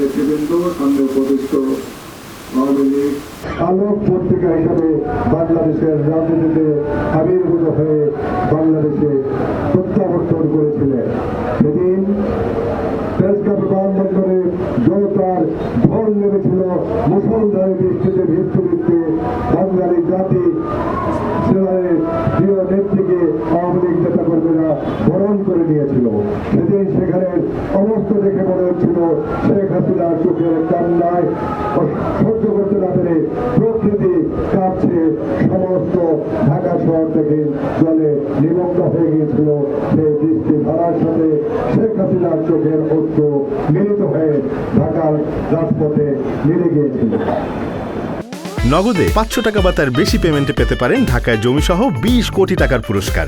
নেতৃবৃন্দ সামনে উপবিষ্ট আওয়ামী লীগ আলোক পত্রিকা হিসাবে বাংলাদেশের রাজনীতিতে আবির্ভূত হয়ে বাংলাদেশে প্রত্যাবর্তন করেছিলেন। সেদিন প্রেসক্লাব বিমানবন্দরে জনতার বৃষ্টিতে ভিজতে ভিজতে বাঙালি জাতি আওয়ামী লীগ নেতা কর্মীরা নিয়েছিল সেদিন সেখানে অবস্থা দেখে মনে হচ্ছিল শেখ হাসিনার চোখের কান্নায় সহ্য করতে না পেরে প্রকৃতি কাঁপছে। সমস্ত ঢাকা শহর থেকে জলে নিমগ্ন হয়ে গিয়েছিল। সেই বৃষ্টি ধারার সাথে শেখ হাসিনার চোখের অস্ত্র মিলিত হয়ে ঢাকার রাজপথে মিলে গিয়েছিল। নগদে পাঁচশো টাকা বা তার বেশি পেমেন্টে পেতে পারেন ঢাকায় জমিসহ বিশ কোটি টাকার পুরস্কার।